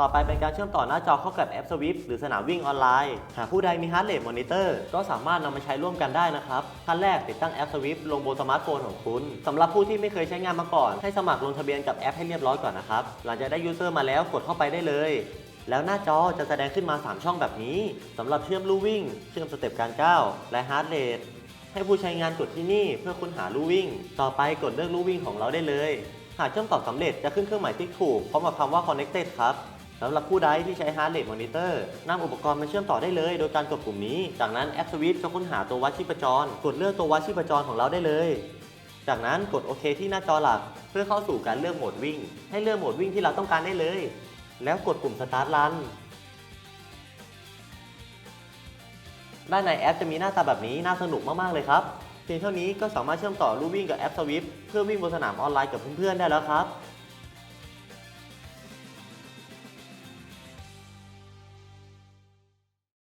ต่อไปเป็นการเชื่อมต่อหน้าจอเข้ากับแอป Swift หรือสนามวิ่งออนไลน์ หากผู้ใดมี Heart Rate Monitor ก็สามารถนำมาใช้ร่วมกันได้นะครับขั้นแรกติดตั้งแอป Swift ลงบนสมาร์ทโฟนของคุณสำหรับผู้ที่ไม่เคยใช้งานมาก่อน ให้สมัครลงทะเบียนกับแอปให้เรียบร้อยก่อนนะครับหลังจากได้ยูเซอร์มาแล้วกดเข้าไปได้เลย แล้วหน้าจอจะแสดงขึ้นมา 3 ช่องแบบนี้สำหรับเชื่อมลู่วิ่ง เชื่อมสเต็ปการก้าวและ Heart Rate ให้ผู้ใช้งานกดที่นี่เพื่อค้นหาลู่วิ่ง ต่อไปกดเลือกลู่วิ่งของเราได้เลย หากเชื่อมต่อสำเร็จจะขึ้นเครื่องหมายติ๊กถูกพร้อมกับคำว่า connected ครับ สำหรับผู้ใดที่ใช้ heart rate monitor นำอุปกรณ์มาเชื่อมต่อได้เลย โดยการกดปุ่มนี้ จากนั้นแอป Swift จะค้นหาตัววัดชีพจร กดเลือกตัววัดชีพจรของเราได้เลย จากนั้นกดโอเคที่หน้าจอหลัก เพื่อเข้าสู่การเลือกโหมดวิ่ง ให้เลือกโหมดวิ่งที่เราต้องการได้เลย แล้วกดปุ่ม start run ด้านในแอปจะมีหน้าตาแบบนี้น่าสนุกมาก ๆ เลยครับเพียงเท่านี้ก็สามารถเชื่อมต่อลู่วิ่งกับแอป Swift เพื่อวิ่งบนสนามออนไลน์กับเพื่อนๆได้แล้วครับ